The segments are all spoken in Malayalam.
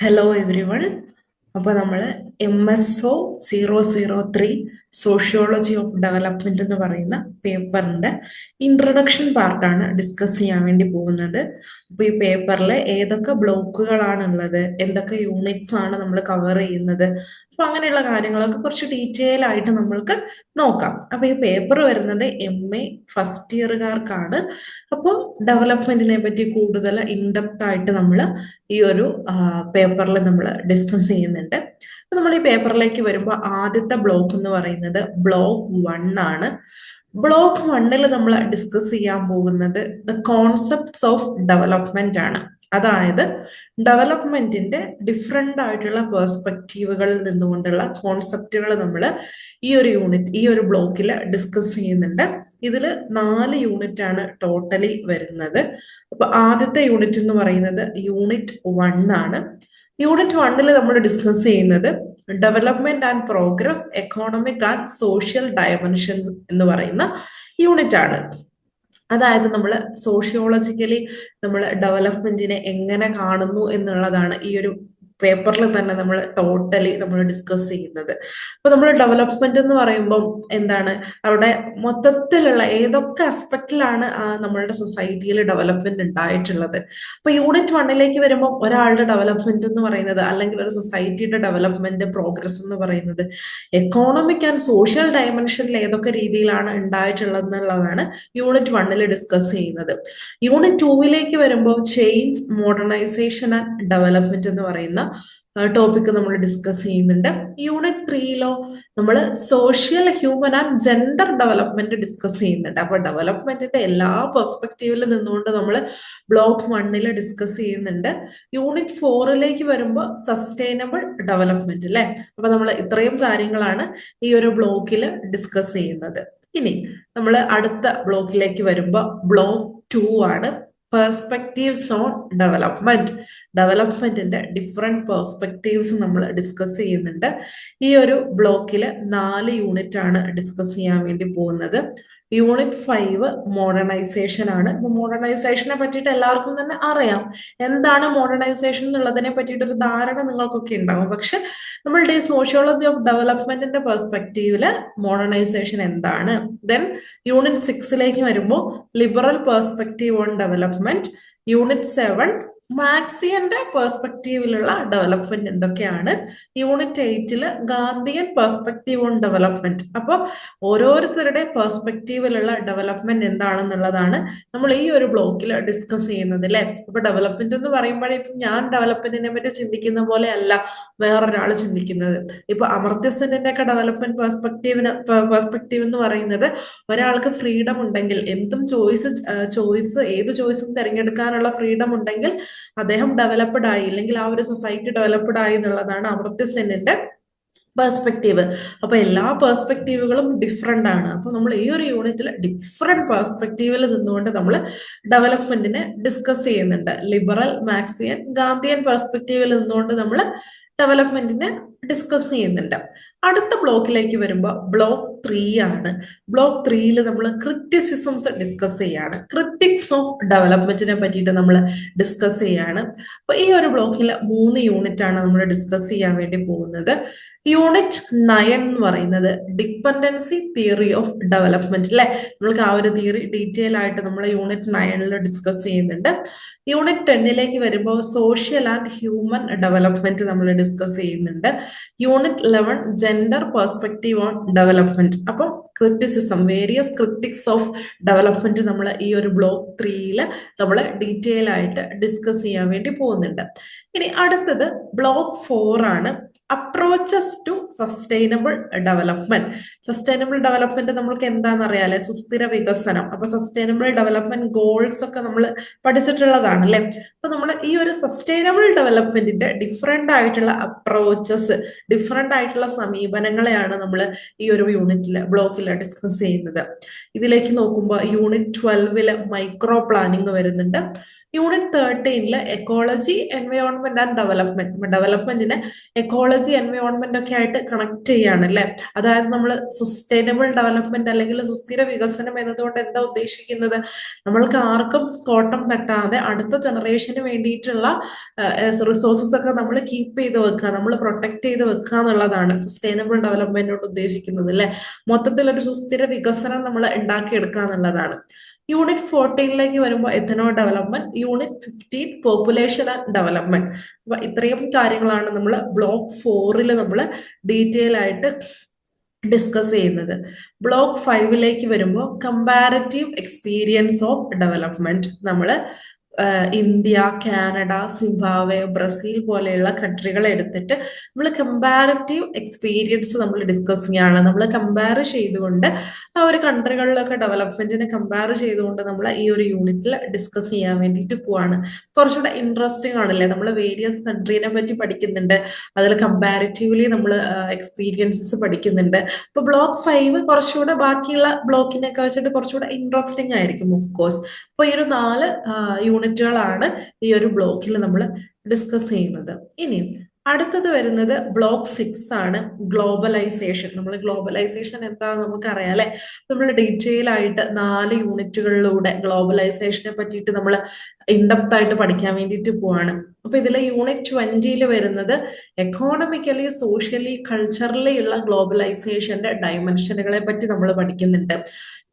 ഹലോ എവ്രി വൺ അപ്പോൾ നമ്മൾ M S O zero zero three sociology of development എന്ന് പറയുന്ന പേപ്പറിന്റെ ഇൻട്രൊഡക്ഷൻ പാർട്ടാണ് ഡിസ്കസ് ചെയ്യാൻ വേണ്ടി പോകുന്നത്. അപ്പൊ ഈ പേപ്പറിൽ ഏതൊക്കെ ബ്ലോക്കുകളാണ് ഉള്ളത് എന്തൊക്കെ യൂണിറ്റ്സ് ആണ് നമ്മൾ കവർ ചെയ്യുന്നത് അപ്പൊ അങ്ങനെയുള്ള കാര്യങ്ങളൊക്കെ കുറച്ച് ഡീറ്റെയിൽ ആയിട്ട് നമ്മൾക്ക് നോക്കാം. അപ്പൊ ഈ പേപ്പർ വരുന്നത് എം എ ഫസ്റ്റ് ഇയറുകാർക്കാണ് അപ്പോൾ ഡെവലപ്മെന്റിനെ പറ്റി കൂടുതൽ ഇൻഡെപ്ത് ആയിട്ട് നമ്മൾ ഈ ഒരു പേപ്പറിൽ നമ്മൾ ഡിസ്കസ് ചെയ്യുന്നുണ്ട്. നമ്മൾ ഈ പേപ്പറിലേക്ക് വരുമ്പോൾ ആദ്യത്തെ ബ്ലോക്ക് എന്ന് പറയുന്നത് ബ്ലോക്ക് വൺ ആണ്. ബ്ലോക്ക് വണ്ണിൽ നമ്മൾ ഡിസ്കസ് ചെയ്യാൻ പോകുന്നത് ദ കോൺസെപ്റ്റ്സ് ഓഫ് ഡെവലപ്മെന്റ് ആണ്. അതായത് ഡെവലപ്മെന്റിന്റെ ഡിഫറെന്റ് ആയിട്ടുള്ള പേഴ്സ്പെക്റ്റീവുകളിൽ നിന്നുകൊണ്ടുള്ള കോൺസെപ്റ്റുകൾ നമ്മൾ ഈ ഒരു യൂണിറ്റ് ഈ ഒരു ബ്ലോക്കിൽ ഡിസ്കസ് ചെയ്യുന്നുണ്ട്. ഇതിൽ നാല് യൂണിറ്റ് ആണ് ടോട്ടലി വരുന്നത്. അപ്പൊ ആദ്യത്തെ യൂണിറ്റ് എന്ന് പറയുന്നത് യൂണിറ്റ് വൺ ആണ്. യൂണിറ്റ് വണ്ണിൽ നമ്മൾ ഡിസ്കസ് ചെയ്യുന്നത് development and progress economic and social dimension എന്ന് പറയുന്ന യൂണിറ്റ് ആണ്. അതായത് നമ്മൾ സോഷ്യോളജിക്കലി നമ്മൾ ഡെവലപ്മെന്റിനെ എങ്ങനെ കാണുന്നു എന്നുള്ളതാണ് ഈ ഒരു പേപ്പറിൽ തന്നെ നമ്മൾ ടോട്ടലി നമ്മൾ ഡിസ്കസ് ചെയ്യുന്നത്. അപ്പൊ നമ്മൾ ഡെവലപ്മെന്റ് എന്ന് പറയുമ്പോൾ എന്താണ്? അവിടെ മൊത്തത്തിലുള്ള ഏതൊക്കെ അസ്പെക്റ്റിലാണ് നമ്മളുടെ സൊസൈറ്റിയിൽ ഡെവലപ്മെന്റ് ഉണ്ടായിട്ടുള്ളത്. അപ്പൊ യൂണിറ്റ് വണ്ണിലേക്ക് വരുമ്പോൾ ഒരാളുടെ ഡെവലപ്മെന്റ് എന്ന് പറയുന്നത് അല്ലെങ്കിൽ ഒരു സൊസൈറ്റിയുടെ ഡെവലപ്മെന്റ് പ്രോഗ്രസ് എന്ന് പറയുന്നത് എക്കോണമിക് ആൻഡ് സോഷ്യൽ ഡയമെൻഷനിൽ ഏതൊക്കെ രീതിയിലാണ് ഉണ്ടായിട്ടുള്ളത് എന്നുള്ളതാണ് യൂണിറ്റ് വണ്ണിൽ ഡിസ്കസ് ചെയ്യുന്നത്. യൂണിറ്റ് ടൂവിലേക്ക് വരുമ്പോൾ ചേഞ്ച് മോഡേണൈസേഷൻ ആൻഡ് ഡെവലപ്മെന്റ് എന്ന് പറയുന്ന ടോപ്പിക് നമ്മൾ ഡിസ്കസ് ചെയ്യുന്നുണ്ട്. യൂണിറ്റ് ത്രീയിലോ നമ്മൾ social human and gender development discuss ചെയ്യുന്നുണ്ട്. അപ്പൊ ഡെവലപ്മെന്റിന്റെ എല്ലാ പെർസ്പെക്റ്റീവിൽ നിന്നുകൊണ്ട് നമ്മൾ ബ്ലോക്ക് വണ്ണിൽ ഡിസ്കസ് ചെയ്യുന്നുണ്ട്. യൂണിറ്റ് ഫോറിലേക്ക് വരുമ്പോൾ സസ്റ്റൈനബിൾ ഡെവലപ്മെന്റ് അല്ലെ അപ്പൊ നമ്മൾ ഇത്രയും കാര്യങ്ങളാണ് ഈ ഒരു ബ്ലോക്കിൽ ഡിസ്കസ് ചെയ്യുന്നത്. ഇനി നമ്മൾ അടുത്ത ബ്ലോക്കിലേക്ക് വരുമ്പോൾ ബ്ലോക്ക് ടു ആണ്. പെർസ്പെക്റ്റീവ്സ് ഓൺ ഡെവലപ്മെന്റ് ഡെവലപ്മെന്റിന്റെ ഡിഫറെന്റ് പെർസ്പെക്റ്റീവ്സ് നമ്മൾ ഡിസ്കസ് ചെയ്യുന്നുണ്ട്. ഈ ഒരു ബ്ലോക്കിൽ നാല് യൂണിറ്റ് ആണ് ഡിസ്കസ് ചെയ്യാൻ വേണ്ടി പോകുന്നത്. യൂണിറ്റ് ഫൈവ് മോഡേണൈസേഷൻ ആണ്. ഇപ്പൊ മോഡേണൈസേഷനെ പറ്റിയിട്ട് എല്ലാവർക്കും തന്നെ അറിയാം. എന്താണ് മോഡേണൈസേഷൻ എന്നുള്ളതിനെ പറ്റിയിട്ട് ഒരു ധാരണ നിങ്ങൾക്കൊക്കെ ഉണ്ടാവും. പക്ഷെ നമ്മളുടെ ഈ സോഷ്യോളജി ഓഫ് ഡെവലപ്മെന്റിന്റെ പെർസ്പെക്റ്റീവിൽ മോഡേണൈസേഷൻ എന്താണ്? ദെൻ യൂണിറ്റ് സിക്സിലേക്ക് വരുമ്പോൾ liberal perspective on development unit seven മാക്സിയന്റെ പേഴ്സ്പെക്റ്റീവിലുള്ള ഡെവലപ്മെന്റ് എന്തൊക്കെയാണ്? യൂണിറ്റ് എയ്റ്റിൽ ഗാന്ധിയൻ പേഴ്സ്പെക്റ്റീവ് ഓൺ ഡെവലപ്മെന്റ് അപ്പൊ ഓരോരുത്തരുടെ പേഴ്സ്പെക്റ്റീവിലുള്ള ഡെവലപ്മെന്റ് എന്താണെന്നുള്ളതാണ് നമ്മൾ ഈ ഒരു ബ്ലോക്കിൽ ഡിസ്കസ് ചെയ്യുന്നത് അല്ലെ? അപ്പൊ ഡെവലപ്മെന്റ് എന്ന് പറയുമ്പോഴേക്കും ഞാൻ ഡെവലപ്മെന്റിനെ പറ്റി ചിന്തിക്കുന്ന പോലെ അല്ല വേറൊരാൾ ചിന്തിക്കുന്നത്. ഇപ്പൊ അമർത്യസെന്നിന്റെ ഒക്കെ ഡെവലപ്മെന്റ് പേഴ്സ്പെക്റ്റീവിന് പേഴ്സ്പെക്റ്റീവ് എന്ന് പറയുന്നത് ഒരാൾക്ക് ഫ്രീഡം ഉണ്ടെങ്കിൽ എന്തും ചോയ്സ് ചോയ്സ് ഏത് ചോയ്സും തിരഞ്ഞെടുക്കാനുള്ള ഫ്രീഡം ഉണ്ടെങ്കിൽ അദ്ദേഹം ഡെവലപ്ഡ് ആയി അല്ലെങ്കിൽ ആ ഒരു സൊസൈറ്റി ഡെവലപ്ഡ് ആയി എന്നുള്ളതാണ് അമർത്യ സെന്നിന്റെ പേഴ്സ്പെക്റ്റീവ് അപ്പൊ എല്ലാ പേഴ്സ്പെക്റ്റീവുകളും ഡിഫറെന്റ് ആണ്. അപ്പൊ നമ്മൾ ഈ ഒരു യൂണിറ്റിൽ ഡിഫറെന്റ് പേഴ്സ്പെക്റ്റീവിൽ നിന്നുകൊണ്ട് നമ്മൾ ഡെവലപ്മെന്റിനെ ഡിസ്കസ് ചെയ്യുന്നുണ്ട്. ലിബറൽ മാക്സിയൻ ഗാന്ധിയൻ പേഴ്സ്പെക്റ്റീവിൽ നിന്നുകൊണ്ട് നമ്മൾ ഡെവലപ്മെന്റിനെ ഡിസ്കസ് ചെയ്യുന്നുണ്ട്. അടുത്ത ബ്ലോക്കിലേക്ക് വരുമ്പോൾ ബ്ലോക്ക് ത്രീ ആണ്. ബ്ലോക്ക് ത്രീയിൽ നമ്മൾ ക്രിറ്റിസിസംസ് ഡിസ്കസ് ചെയ്യാണ്. ക്രിറ്റിക്സ് ഓഫ് ഡെവലപ്മെന്റിനെ പറ്റിയിട്ട് നമ്മൾ ഡിസ്കസ് ചെയ്യാണ്. അപ്പൊ ഈ ഒരു ബ്ലോക്കിൽ മൂന്ന് യൂണിറ്റ് ആണ് നമ്മൾ ഡിസ്കസ് ചെയ്യാൻ വേണ്ടി പോകുന്നത്. യൂണിറ്റ് നയൻ എന്ന് പറയുന്നത് ഡിപ്പെൻഡൻസി തിയറി ഓഫ് ഡെവലപ്മെന്റ് അല്ലെ നമ്മൾക്ക് ആ ഒരു തിയറി ഡീറ്റെയിൽ ആയിട്ട് നമ്മൾ യൂണിറ്റ് നയനിൽ ഡിസ്കസ് ചെയ്യുന്നുണ്ട്. യൂണിറ്റ് ടെന്നിലേക്ക് വരുമ്പോൾ സോഷ്യൽ ആൻഡ് ഹ്യൂമൻ ഡെവലപ്മെന്റ് നമ്മൾ ഡിസ്കസ് ചെയ്യുന്നുണ്ട്. Unit eleven gender perspective on development അപ്പം criticism various critics of development നമ്മൾ ഈ ഒരു ബ്ലോക്ക് ത്രീയിൽ നമ്മൾ ഡീറ്റെയിൽ ആയിട്ട് ഡിസ്കസ് ചെയ്യാൻ വേണ്ടി പോകുന്നുണ്ട്. ഇനി അടുത്തത് ബ്ലോക്ക് ഫോർ ആണ്. Approaches to sustainable development sustainable development നമ്മൾക്ക് എന്താണെന്ന് അറിയാലേ സുസ്ഥിര വികസനം. അപ്പൊ സസ്റ്റൈനബിൾ ഡെവലപ്മെന്റ് ഗോൾസ് ഒക്കെ നമ്മൾ പഠിച്ചിട്ടുള്ളതാണ് അല്ലെ അപ്പൊ നമ്മൾ ഈ ഒരു സസ്റ്റൈനബിൾ ഡെവലപ്മെന്റിന്റെ ഡിഫറെന്റ് ആയിട്ടുള്ള അപ്രോച്ചസ് ഡിഫറെന്റ് ആയിട്ടുള്ള സമീപനങ്ങളെയാണ് നമ്മൾ ഈ ഒരു യൂണിറ്റിൽ ബ്ലോക്കിൽ ഡിസ്കസ് ചെയ്യുന്നത്. ഇതിലേക്ക് നോക്കുമ്പോൾ യൂണിറ്റ് ട്വൽവിൽ മൈക്രോ പ്ലാനിങ് വരുന്നുണ്ട്. യൂണിറ്റ് തേർട്ടീനിൽ എക്കോളജി എൻവയോൺമെന്റ് ആൻഡ് ഡെവലപ്മെന്റ് ഡെവലപ്മെന്റിനെ എക്കോളജി എൻവയോൺമെന്റ് ഒക്കെ ആയിട്ട് കണക്ട് ചെയ്യാണ് അല്ലെ? അതായത് നമ്മൾ സസ്റ്റൈനബിൾ ഡെവലപ്മെന്റ് അല്ലെങ്കിൽ സുസ്ഥിര വികസനം എന്നതുകൊണ്ട് എന്താ ഉദ്ദേശിക്കുന്നത്? നമ്മൾക്ക് ആർക്കും കോട്ടം തട്ടാതെ അടുത്ത ജനറേഷന് വേണ്ടിയിട്ടുള്ള റിസോഴ്സസ് ഒക്കെ നമ്മൾ കീപ്പ് ചെയ്ത് വെക്കുക നമ്മൾ പ്രൊട്ടക്ട് ചെയ്ത് വെക്കുക എന്നുള്ളതാണ് സസ്റ്റൈനബിൾ ഡെവലപ്മെന്റ് കൊണ്ട് ഉദ്ദേശിക്കുന്നത് അല്ലെ? മൊത്തത്തിലൊരു സുസ്ഥിര വികസനം നമ്മൾ ഉണ്ടാക്കിയെടുക്കുക എന്നുള്ളതാണ്. യൂണിറ്റ് ഫോർട്ടീനിലേക്ക് വരുമ്പോൾ ethno development unit fifteen population and development അപ്പൊ ഇത്രയും കാര്യങ്ങളാണ് നമ്മൾ ബ്ലോക്ക് ഫോറിൽ നമ്മൾ ഡീറ്റെയിൽ ആയിട്ട് ഡിസ്കസ് ചെയ്യുന്നത്. ബ്ലോക്ക് ഫൈവിലേക്ക് വരുമ്പോൾ കമ്പാരറ്റീവ് എക്സ്പീരിയൻസ് ഓഫ് ഡെവലപ്മെന്റ് നമ്മൾ ഇന്ത്യ കാനഡ സിംബാവെ ബ്രസീൽ പോലെയുള്ള കൺട്രികൾ എടുത്തിട്ട് നമ്മൾ കമ്പാരറ്റീവ് എക്സ്പീരിയൻസ് നമ്മൾ ഡിസ്കസ് ചെയ്യാണ്. നമ്മൾ കമ്പയർ ചെയ്തുകൊണ്ട് ആ ഒരു കൺട്രികളിലൊക്കെ ഡെവലപ്മെന്റിനെ കമ്പയർ ചെയ്തുകൊണ്ട് നമ്മൾ ഈ ഒരു യൂണിറ്റിൽ ഡിസ്കസ് ചെയ്യാൻ വേണ്ടിയിട്ട് പോവാണ്. കുറച്ചുകൂടെ ഇൻട്രസ്റ്റിംഗ് ആണല്ലേ? നമ്മൾ വേരിയസ് കൺട്രീനെ പറ്റി പഠിക്കുന്നുണ്ട്. അതിൽ കമ്പാരിറ്റീവ്ലി നമ്മൾ എക്സ്പീരിയൻസസ് പഠിക്കുന്നുണ്ട്. അപ്പൊ ബ്ലോക്ക് ഫൈവ് കുറച്ചുകൂടെ ബാക്കിയുള്ള ബ്ലോക്കിനെയൊക്കെ വെച്ചിട്ട് കുറച്ചുകൂടെ ഇൻട്രസ്റ്റിംഗ് ആയിരിക്കും ഓഫ് കോഴ്സ് അപ്പൊ ഈ ഒരു നാല് യൂണിറ്റുകളാണ് ഈ ഒരു ബ്ലോക്കിൽ നമ്മൾ ഡിസ്കസ് ചെയ്യുന്നത്. ഇനി അടുത്തത് വരുന്നത് ബ്ലോക്ക് സിക്സ് ആണ് ഗ്ലോബലൈസേഷൻ നമ്മൾ ഗ്ലോബലൈസേഷൻ എന്താണെന്ന് നമുക്കറിയാം അല്ലെ? നമ്മൾ ഡീറ്റെയിൽ ആയിട്ട് നാല് യൂണിറ്റുകളിലൂടെ ഗ്ലോബലൈസേഷനെ പറ്റിയിട്ട് നമ്മൾ ഇൻഡെപ്ത് ആയിട്ട് പഠിക്കാൻ വേണ്ടിയിട്ട് പോവാണ്. അപ്പൊ ഇതിലെ യൂണിറ്റ് ട്വന്റിയിൽ വരുന്നത് എക്കോണമിക്കലി സോഷ്യലി കൾച്ചറലി ഉള്ള ഗ്ലോബലൈസേഷന്റെ ഡയമെൻഷനുകളെ പറ്റി നമ്മൾ പഠിക്കുന്നുണ്ട്.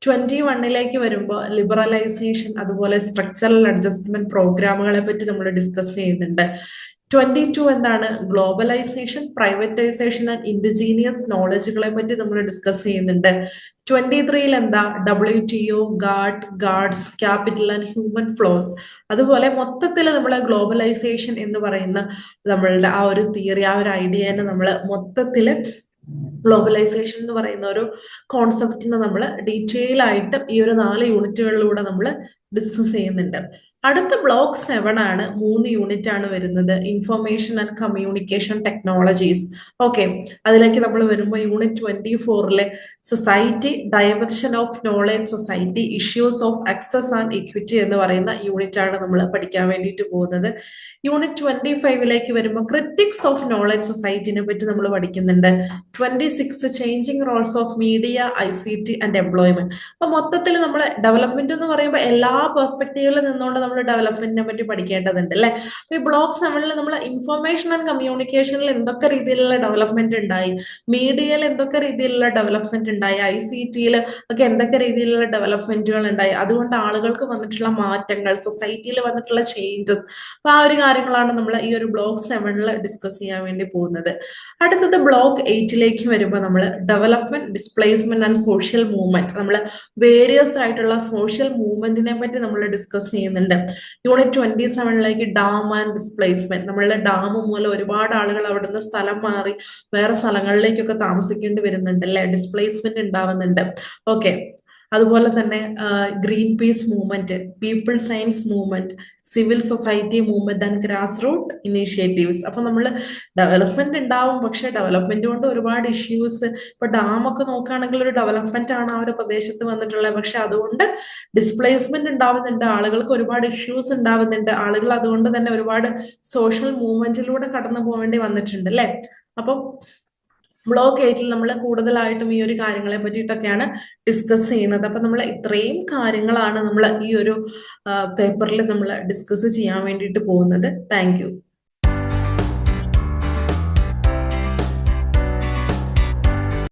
ട്വന്റി വണ്ണിലേക്ക് വരുമ്പോൾ ലിബറലൈസേഷൻ അതുപോലെ സ്ട്രക്ചറൽ അഡ്ജസ്റ്റ്മെന്റ് പ്രോഗ്രാമുകളെ പറ്റി നമ്മൾ ഡിസ്കസ് ചെയ്യുന്നുണ്ട്. ട്വന്റി ടു എന്താണ് ഗ്ലോബലൈസേഷൻ പ്രൈവറ്റൈസേഷൻ ആൻഡ് ഇൻഡിജീനിയസ് നോളജുകളെ പറ്റി നമ്മൾ ഡിസ്കസ് ചെയ്യുന്നുണ്ട്. ട്വന്റി ത്രീയിൽ എന്താ W T O God goods capital and human flows അതുപോലെ മൊത്തത്തിൽ നമ്മൾ ഗ്ലോബലൈസേഷൻ എന്ന് പറയുന്ന നമ്മളുടെ ആ ഒരു തിയറി ആ ഒരു ഐഡിയനെ നമ്മൾ മൊത്തത്തിൽ ഗ്ലോബലൈസേഷൻ എന്ന് പറയുന്ന ഒരു കോൺസെപ്റ്റിനെ നമ്മൾ ഡീറ്റെയിൽ ആയിട്ട് ഈ ഒരു നാല് യൂണിറ്റുകളിലൂടെ നമ്മൾ ഡിസ്കസ് ചെയ്യുന്നുണ്ട്. അടുത്ത ബ്ലോക്ക് സെവൻ ആണ് മൂന്ന് യൂണിറ്റ് ആണ് വരുന്നത്. Information and communication technologies okay അതിലേക്ക് നമ്മൾ വരുമ്പോൾ unit twenty ഫോറിലെ society diversion of knowledge society issues of access and equity എന്ന് പറയുന്ന യൂണിറ്റ് ആണ് നമ്മൾ പഠിക്കാൻ വേണ്ടിയിട്ട് പോകുന്നത്. യൂണിറ്റ് ട്വന്റി ഫൈവിലേക്ക് വരുമ്പോൾ ക്രിറ്റിക്സ് ഓഫ് നോളജ് സൊസൈറ്റിനെ പറ്റി നമ്മൾ പഠിക്കുന്നുണ്ട്. Twenty six changing roles of media I C T and employment അപ്പൊ മൊത്തത്തിൽ നമ്മൾ ഡെവലപ്മെന്റ് എന്ന് പറയുമ്പോൾ എല്ലാ പെർസ്പെക്റ്റീവിൽ നിന്നുകൊണ്ട് നമ്മൾ ഡെവലപ്മെന്റിനെ പറ്റി പഠിക്കേണ്ടതുണ്ട് അല്ലെ? ഈ ബ്ലോഗ്സ് സെവനിൽ നമ്മൾ ഇൻഫർമേഷൻ ആൻഡ് കമ്മ്യൂണിക്കേഷനിൽ എന്തൊക്കെ രീതിയിലുള്ള ഡെവലപ്മെന്റ് ഉണ്ടായി? മീഡിയയിൽ എന്തൊക്കെ രീതിയിലുള്ള ഡെവലപ്മെന്റ് ഉണ്ടായി? ഐ സി ടിയിൽ ഒക്കെ എന്തൊക്കെ രീതിയിലുള്ള ഡെവലപ്മെന്റുകൾ ഉണ്ടായി? അതുകൊണ്ട് ആളുകൾക്ക് വന്നിട്ടുള്ള മാറ്റങ്ങൾ സൊസൈറ്റിയിൽ വന്നിട്ടുള്ള ചേഞ്ചസ് അപ്പൊ ആ ഒരു കാര്യങ്ങളാണ് നമ്മൾ ഈ ഒരു ബ്ലോഗ് സെവനിൽ ഡിസ്കസ് ചെയ്യാൻ വേണ്ടി പോകുന്നത്. അടുത്തത് ബ്ലോക്ക് എയ്റ്റിലേക്ക് വരുമ്പോൾ നമ്മൾ development displacement and social movement നമ്മൾ വേരിയസ് ആയിട്ടുള്ള സോഷ്യൽ മൂവ്മെന്റിനെ പറ്റി നമ്മൾ ഡിസ്കസ് ചെയ്യുന്നുണ്ട്. യൂണിറ്റ് ട്വന്റി സെവനിലേക്ക് ഡാം ആൻഡ് ഡിസ്പ്ലേസ്മെന്റ് നമ്മളുടെ ഡാം മൂലം ഒരുപാട് ആളുകൾ അവിടെ നിന്ന് സ്ഥലം മാറി വേറെ സ്ഥലങ്ങളിലേക്കൊക്കെ താമസിക്കേണ്ടി വരുന്നുണ്ട് അല്ലെ? ഡിസ്പ്ലേസ്മെന്റ് ഉണ്ടാവുന്നുണ്ട്. ഓക്കെ അതുപോലെ തന്നെ green peace movement people science movement civil society movement and grass root initiatives. അപ്പൊ നമ്മൾ ഡെവലപ്മെന്റ് ഉണ്ടാവും പക്ഷെ ഡെവലപ്മെന്റ് കൊണ്ട് ഒരുപാട് ഇഷ്യൂസ്. ഇപ്പൊ ഡാമൊക്കെ നോക്കുകയാണെങ്കിൽ ഒരു ഡെവലപ്മെന്റ് ആണ് ആ ഒരു പ്രദേശത്ത് വന്നിട്ടുള്ളത്. പക്ഷെ അതുകൊണ്ട് ഡിസ്പ്ലേസ്മെന്റ് ഉണ്ടാവുന്നുണ്ട് ആളുകൾക്ക് ഒരുപാട് ഇഷ്യൂസ് ഉണ്ടാവുന്നുണ്ട്. ആളുകൾ അതുകൊണ്ട് തന്നെ ഒരുപാട് സോഷ്യൽ മൂവ്മെന്റിലൂടെ കടന്നു പോകേണ്ടി വന്നിട്ടുണ്ട് അല്ലെ? അപ്പം ബ്ലോക്ക് എയ്റ്റിൽ നമ്മൾ കൂടുതലായിട്ടും ഈ ഒരു കാര്യങ്ങളെ പറ്റിയിട്ടൊക്കെയാണ് ഡിസ്കസ് ചെയ്യുന്നത്. അപ്പൊ നമ്മൾ ഇത്രയും കാര്യങ്ങളാണ് നമ്മൾ ഈ ഒരു പേപ്പറിൽ നമ്മൾ ഡിസ്കസ് ചെയ്യാൻ വേണ്ടിയിട്ട് പോകുന്നത്. താങ്ക്